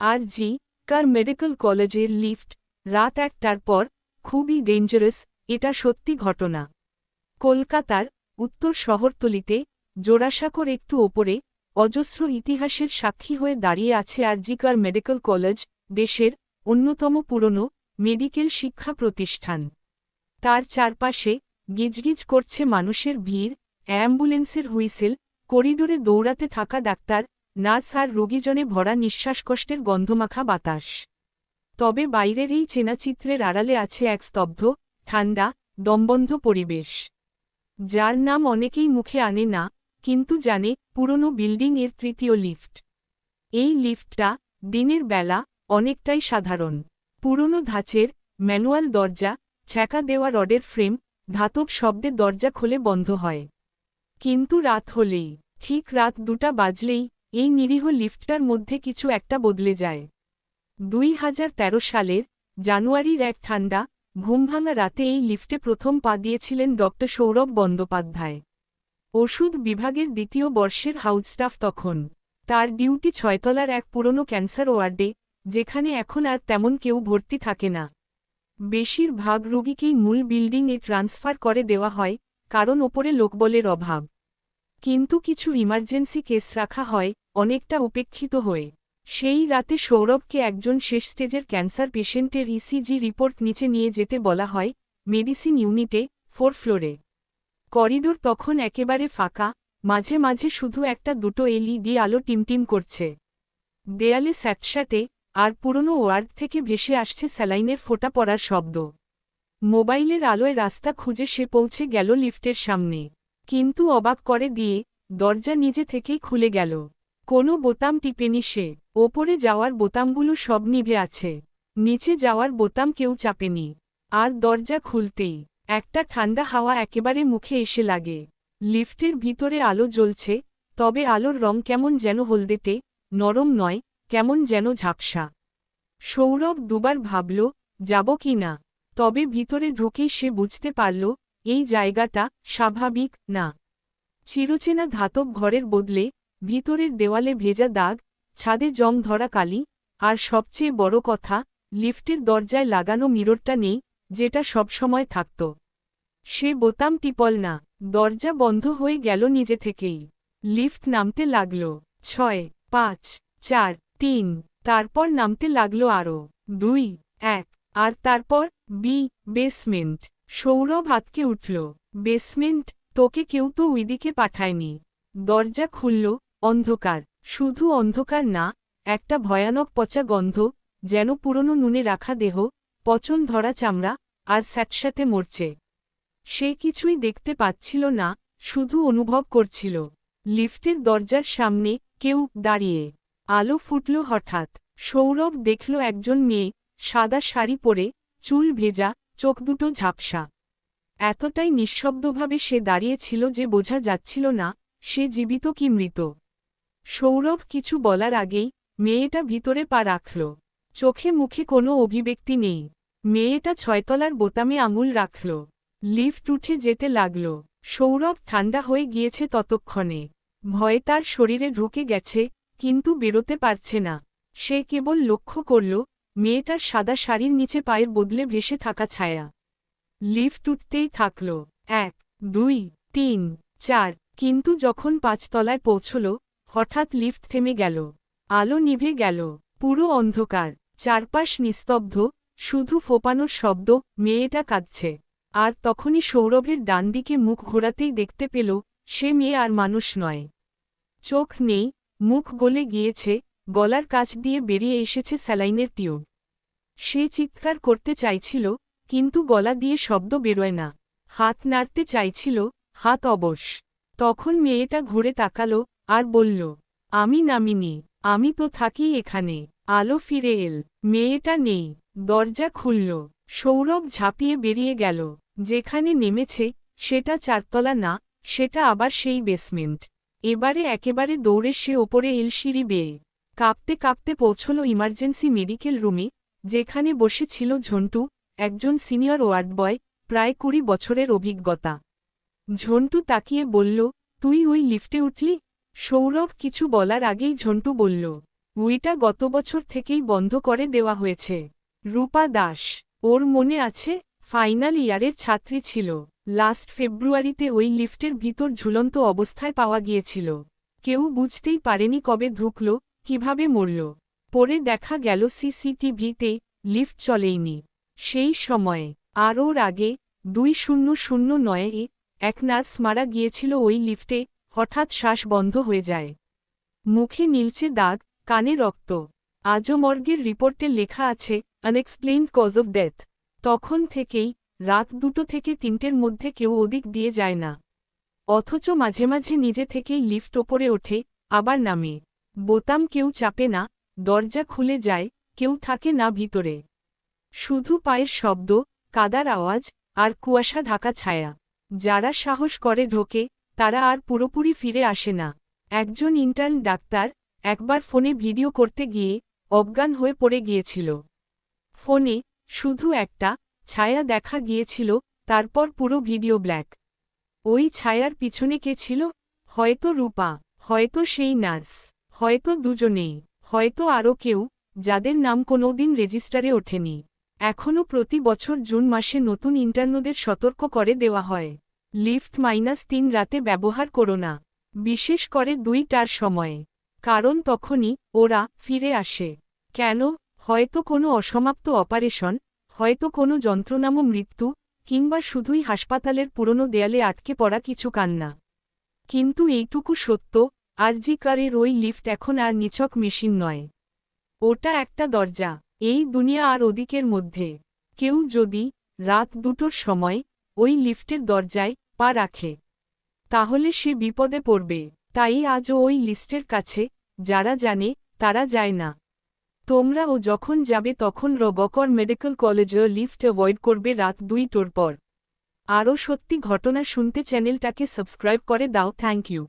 আর জি, কার medical কলেজের lift, রাত একটার পর, খুবই ডেঞ্জারাস এটা সত্যি ঘটনা। কলকাতার, উত্তর শহরতলিতে, জোড়াসাঁকোর একটু ওপরে, অজস্র ইতিহাসের সাক্ষী হয়ে দাঁড়িয়ে আছে আর আরজিকার মেডিকেল কলেজ, দেশের, অন্যতম পুরনো, মেডিকেল শিক্ষা প্রতিষ্ঠান। তার চারপাশে, গিজগিজ করছে মানুষের ভিড়, অ্যাম্বুলেন্সের হুইসেল, করিডোরে দৌড়াতে থাকা ডাক্তার নার্স আর রোগীজনে ভরা নিঃশ্বাসকষ্টের গন্ধমাখা বাতাস। তবে বাইরের এই চেনাচিত্রের আড়ালে আছে এক স্তব্ধ ঠান্ডা দমবন্ধ পরিবেশ। যার নাম অনেকেই মুখে আনে না, কিন্তু জানে পুরনো বিল্ডিং এর তৃতীয় লিফট। এই লিফটটা দিনের বেলা অনেকটাই সাধারণ। পুরনো ধাঁচের ম্যানুয়াল দরজা, ছ্যাঁকা দেওয়া রডের ফ্রেম, ধাতব শব্দে দরজা খোলে বন্ধ হয়। কিন্তু রাত হলেই, ঠিক রাত দুটা বাজলেই এই নিরীহ লিফটটার মধ্যে কিছু একটা বদলে যায়। দুই হাজার তেরো সালের জানুয়ারির এক ঠান্ডা, ঘুমভাঙা রাতে এই লিফটে প্রথম পা দিয়েছিলেন ড সৌরভ বন্দ্যোপাধ্যায়। ওষুধ বিভাগের দ্বিতীয় বর্ষের হাউস স্টাফ তখন। তার ডিউটি ছয়তলার এক পুরনো ক্যান্সার ওয়ার্ডে, যেখানে এখন আর তেমন কেউ ভর্তি থাকে না। বেশিরভাগ রোগীকেই মূল বিল্ডিংয়ে ট্রান্সফার করে দেওয়া হয়, কারণ ওপরে লোকবলের অভাব। কিন্তু কিছু ইমার্জেন্সি কেস রাখা হয়, অনেকটা উপেক্ষিত হয়ে। সেই রাতে সৌরভকে একজন শেষ স্টেজের ক্যান্সার পেশেন্টের ইসিজি রিপোর্ট নিচে নিয়ে যেতে বলা হয় মেডিসিন ইউনিটে ফোর ফ্লোরে করিডোর তখন একেবারে ফাঁকা, মাঝে মাঝে শুধু একটা দুটো এলইডি আলো টিমটিম করছে। দেয়ালে স্যাঁতস্যাঁতে, আর পুরনো ওয়ার্ড থেকে ভেসে আসছে স্যালাইনের ফোঁটা পড়ার শব্দ। মোবাইলের আলোয় রাস্তা খুঁজে সে পৌঁছে গেল লিফটের সামনে। কিন্তু অবাক করে দিয়ে দরজা নিজে থেকেই খুলে গেল। কোনো বোতাম টিপেনি সে। ওপরে যাওয়ার বোতামগুলো সব নিভে আছে। নিচে যাওয়ার বোতাম কেউ চাপেনি। আর দরজা খুলতেই একটা ঠান্ডা হাওয়া একেবারে মুখে এসে লাগে। লিফটের ভিতরে আলো জ্বলছে, তবে আলোর রং কেমন যেন হলদেটে, নরম নয়, কেমন যেন ঝাপসা। সৌরভ দুবার ভাবল, যাব কি না? তবে ভিতরে ঢুকেই সে বুঝতে পারল এই জায়গাটা স্বাভাবিক না। চিরচেনা ধাতব ঘরের বদলে ভিতরের দেওয়ালে ভেজা দাগ, ছাদে জং ধরা কালি, আর সবচেয়ে বড় কথা, লিফটের দরজায় লাগানো মিররটা নেই, যেটা সবসময় থাকত। সে বোতাম টিপল না, দরজা বন্ধ হয়ে গেল নিজে থেকেই। লিফট নামতে লাগল, ছয়, পাঁচ, চার, তিন, তারপর নামতে লাগল আরও, দুই, এক, আর তারপর বি, বেসমেন্ট। সৌরভ হাতকে উঠল। বেসমেন্ট, তোকে কেউ তো ওইদিকে পাঠায়নি। দরজা খুলল, অন্ধকার। শুধু অন্ধকার না, একটা ভয়ানক পচা গন্ধ, যেন পুরনো নুনে রাখা দেহ, পচন ধরা চামড়া, আর স্যাঁতস্যাঁতে মরছে। সে কিছুই দেখতে পাচ্ছিল না, শুধু অনুভব করছিল। লিফটের দরজার সামনে কেউ দাঁড়িয়ে। আলো ফুটল হঠাৎ। সৌরভ দেখল একজন মেয়ে, সাদা শাড়ি পরে, চুল ভেজা চোখ দুটো ঝাপসা। এতটাই নিঃশব্দভাবে সে দাঁড়িয়েছিল যে বোঝা যাচ্ছিল না, সে জীবিত কি মৃত। সৌরভ কিছু বলার আগেই মেয়েটা ভিতরে পা রাখল। চোখে মুখে কোনো অভিব্যক্তি নেই। মেয়েটা ছয়তলার বোতামে আঙুল রাখল। লিফট উঠে যেতে লাগল। সৌরভ ঠান্ডা হয়ে গিয়েছে ততক্ষণে। ভয়ে তার শরীরে ঢুকে গেছে, কিন্তু বেরোতে পারছে না। সে কেবল লক্ষ্য করল মেয়েটার সাদা শাড়ির নিচে পায়ের বদলে ভেসে থাকা ছায়া। লিফট উঠতেই থাকল। এক, দুই, তিন, চার, কিন্তু যখন পাঁচতলায় পৌঁছল, হঠাৎ লিফট থেমে গেল। আলো নিভে গেল। পুরো অন্ধকার। চারপাশ নিস্তব্ধ। শুধু ফোপানোর শব্দ, মেয়েটা কাঁদছে। আর তখনই সৌরভের ডান দিকে মুখ ঘোরাতেই দেখতে পেল, সে মেয়ে আর মানুষ নয়। চোখ নেই, মুখ গলে গিয়েছে গলার কাছ দিয়ে বেরিয়ে এসেছে স্যালাইনের টিউব। সে চিৎকার করতে চাইছিল, কিন্তু গলা দিয়ে শব্দ বেরোয় না। হাত নাড়তে চাইছিল, হাত অবশ। তখন মেয়েটা ঘুরে তাকালো আর বলল, আমি নামিনি, আমি তো থাকি এখানে। আলো ফিরে এল, মেয়েটা নেই। দরজা খুলল, সৌরভ ঝাঁপিয়ে বেরিয়ে গেল। যেখানে নেমেছে, সেটা চারতলা না, সেটা আবার সেই বেসমেন্ট। এবারে একেবারে দৌড়ে সে ওপরে এলসিঁড়ি বেয়ে। কাঁপতে কাঁপতে পৌঁছল ইমার্জেন্সি মেডিকেল রুমে, যেখানে বসেছিল ঝন্টু, একজন সিনিয়র ওয়ার্ড বয়, প্রায় কুড়ি বছরের অভিজ্ঞতা। ঝন্টু তাকিয়ে বলল, তুই ওই লিফটে উঠলি? সৌরভ, কিছু বলার আগেই ঝন্টু বলল, উইটা গত বছর থেকেই বন্ধ করে দেওয়া হয়েছে। রূপা দাস, ওর মনে আছে, ফাইনাল ইয়ারের ছাত্রী ছিল। লাস্ট ফেব্রুয়ারিতে ওই লিফটের ভিতর ঝুলন্ত অবস্থায় পাওয়া গিয়েছিল। কেউ বুঝতেই পারেনি কবে ঢুকল কীভাবে মরল? পরে দেখা গেল সিসিটিভিতে লিফট চলেইনি। সেই সময়ে আর ওর আগে, দুই শূন্য শূন্য নয়ে এক নার্স মারা গিয়েছিল ওই লিফটে, হঠাৎ শ্বাস বন্ধ হয়ে যায়। মুখে নীলচে দাগ, কানে রক্ত। আজও মর্গের রিপোর্টে লেখা আছে আনএক্সপ্লেইনড কজ অফ ডেথ তখন থেকেই, রাত দুটো থেকে তিনটের মধ্যে কেউ ওদিক দিয়ে যায় না। অথচ মাঝে মাঝে নিজে থেকেই লিফট ওপরে ওঠে, আবার নামে। বোতাম কেউ চাপে না, দরজা খুলে যায়, কেউ থাকে না ভিতরে। শুধু পায়ের শব্দ, কাদার আওয়াজ, আর কুয়াশা ঢাকা ছায়া। যারা সাহস করে ঢোকে, তারা আর পুরোপুরি ফিরে আসে না। একজন ইন্টার্ন ডাক্তার একবার ফোনে ভিডিও করতে গিয়ে অজ্ঞান হয়ে পড়ে গিয়েছিল। ফোনে শুধু একটা ছায়া দেখা গিয়েছিল, তারপর পুরো ভিডিও ব্ল্যাক। ওই ছায়ার পিছনে কে ছিল? হয়তো রূপা, হয়তো সেই নার্স। হয়তো দুজনেই, হয়তো আরও কেউ, যাদের নাম কোনোদিন রেজিস্টারে ওঠেনি। এখনও প্রতি বছর জুন মাসে নতুন ইন্টার্নদের সতর্ক করে দেওয়া হয়। লিফট মাইনাস তিন রাতে ব্যবহার করো না। বিশেষ করে দুইটার সময়ে। কারণ তখনই ওরা ফিরে আসে। কেন? হয়তো কোনো অসমাপ্ত অপারেশন, হয়তো কোনো যন্ত্রণাম মৃত্যু, কিংবা শুধুই হাসপাতালের পুরনো দেয়ালে আটকে পড়া কিছু কান্না। কিন্তু এইটুকু সত্য আরজিকারের ওই লিফট এখন আর নিছক মেশিন নয়। ওটা একটা দরজা, এই দুনিয়া আর ওদিকের মধ্যে। কেউ যদি রাত দুটোর সময় ওই লিফটের দরজায় পা রাখে, তাহলে সে বিপদে পড়বে। তাই আজও ওই লিস্টের কাছে যারা জানে, তারা যায় না। তোমরা ও যখন যাবে তখন রগকর মেডিকেল কলেজে লিফট অ্যাভয়েড করবে রাত দুইটোর পর। আরও সত্যি ঘটনা শুনতে চ্যানেলটাকে সাবস্ক্রাইব করে দাও, থ্যাংক ইউ।